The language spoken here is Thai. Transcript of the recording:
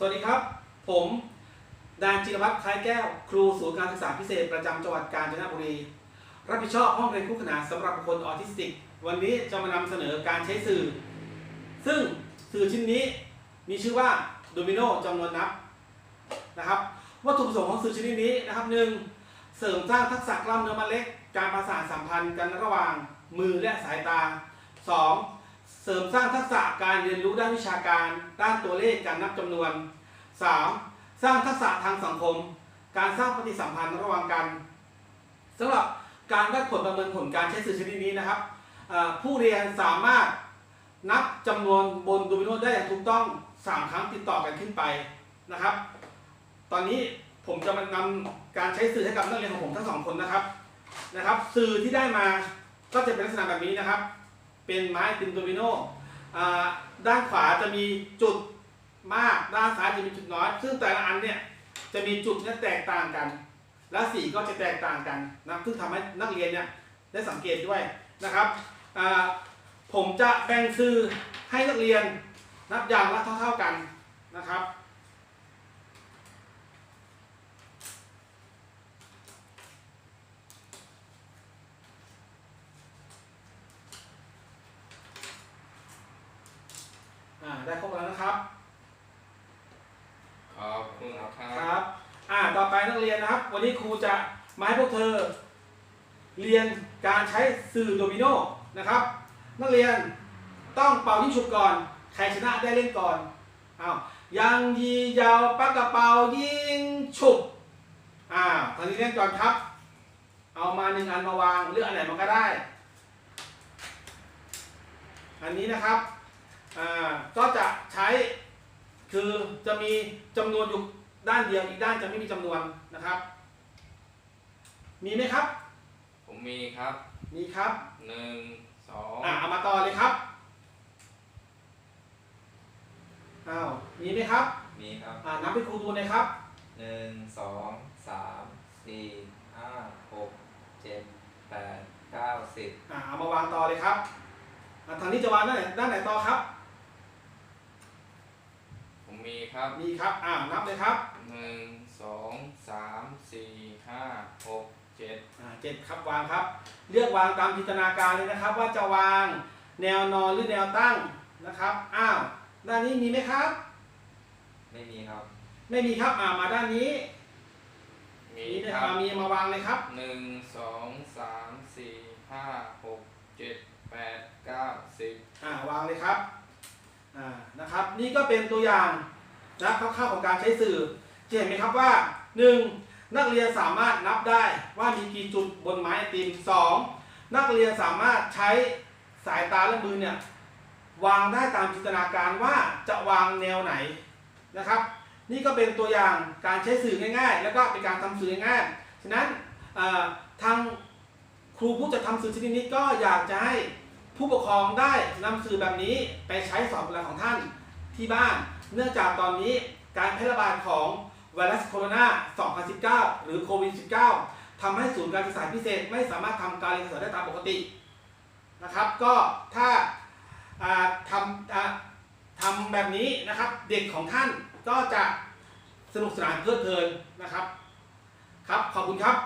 สวัสดีครับ ผมดานจิรวัตรคล้ายแก้ว ครูศูนย์การศึกษาพิเศษประจำจังหวัดกาญจนบุรี รับผิดชอบห้องเรียนคู่ขนานสำหรับคคลออทิสติก วันนี้จะมานำเสนอการใช้สื่อ ซึ่งสื่อชิ้นนี้มีชื่อว่าโดมิโนจำนวนนับนะครับวัตถุประสงค์ของสื่อชนิดนี้นะครับหนึ่งเสริมสร้างทักษะกล้ามเนื้อมัดเล็ก การประสานสัมพันธ์กันระหว่างมือและสายตา 2. เสริมสร้างทักษะการเรียนรู้ด้านวิชาการ ด้านตัวเลขการนับจำนวน 3. สร้างทักษะทางสังคม การสร้างปฏิสัมพันธ์ระหว่างกันสำหรับการวัดผลประเมินผลการใช้สื่อชนิดนี้นะครับ ผู้เรียนสามารถนับจำนวนบนโดมิโนได้อย่างถูกต้อง 3 ครั้งติดต่อกันขึ้นไปนะครับ ตอนนี้ผมจะมานำการใช้สื่อให้กับนักเรียนของผมทั้งสองคนนะครับนะครับ สื่อที่ได้มาก็จะเป็นลักษณะแบบนี้นะครับ เป็นไม้ติมโดมิโนอ่าด้านขวาจะมีจุดมากด้านซ้ายจะมีจุดน้อย ซึ่งแต่ละอันเนี่ยจะมีจุดที่แตกต่างกัน และสีก็จะแตกต่างกันนะซึ่งทำให้นักเรียนเนี่ยได้สังเกตด้วยนะครับอ่าผมจะแบ่งสื่อให้นักเรียนนับอย่างละเท่าๆกันนะครับ อ่าได้ครบแล้วนะครับ ขอบคุณครัครับบอ่าต่อไปนักเรียนนะครับ วันนี้ครูจะมาให้พวกเธอ เรียนการใช้สื่อโดมิโนนะครับ นักเรียนต้องเป่ายิงฉุบก่อน ใครชนะได้เล่นก่อนอ้าวยังยียาวปากกระเป๋ายิงฉุบอ่าทางนี้เล่นก่อนครับ เอามาหนึ่งอันมาวางเลือกอันไหนมันก็ได้ อันนี้นะครับอ่า ก็จะใช้คือจะมีจำนวนอยู่ด้านเดียวอีกด้านจะไม่มีจำนวนนะครับ มีไหมครับ ผมมีครับ มีครับหนึ่งสองอ่าเอามาต่อเลยครับอ้าวมีไหมครับ มีครับอ่านับให้ครูดูหน่อยครับหนึ่งสองสามสี่ห้าหกเจ็ดแปดเก้าสิบอ่าเอามาวางต่อเลยครับอ่าทางนี้จะวางด้านไหนด้านไหนต่อครับผ มมีครับมีครับอ่านับเลยครับหนึ่งสองสามสี่ห้าหกเจ็ดอ่าเจ็ดครับวางครับ เลือกวางตามจินตนาการเลยนะครับ ว่าจะวางแนวนอนหรือแนวตั้งนะครับอ้าวด้านนี้มีไหมครับ ไม่มีครับ ไม่มีครับอ่ามาด้านนี้มีมีนะคครัรับบมีมาวางเลยครับ หนึ่งสองสามสี่ห้าหกเจ็ดแปดเก้าสิบอ่าวางเลยครับอ่านะครับ นี่ก็เป็นตัวอย่าง นะคร่าวๆของการใช้สื่อจะเห็นไหมครับว่า 1. นักเรียนสามารถนับได้ว่ามีกี่จุดบนไม้ไอติม 2. นักเรียนสามารถใช้สายตาและมือเนี่ยวางได้ตามจินตนาการว่าจะวางแนวไหนนะครับ นี่ก็เป็นตัวอย่างการใช้สื่อง่าย ๆ แล้วก็เป็นการทำสื่อง่ายๆฉะนั้นทางครูผู้จัดทำสื่อชนิดนี้ก็อยากจะให้ผู้ปกครองได้นำสื่อแบบนี้ไปใช้สอนบุตรหลาของท่านที่บ้าน เนื่องจากตอนนี้การแพร่ระบาดของไวรัสโคโรนา 2019 หรือโควิด -19 ทำให้ศูนย์การศึกษาพิเศษไม่สามารถทำการเรียนการสอนได้ตามปกตินะครับ ก็ถ้าทำทำแบบนี้นะครับเด็กของท่านก็จะสนุกสนานเพลิดเพลินนะครับ ครับ ขอบคุณครับ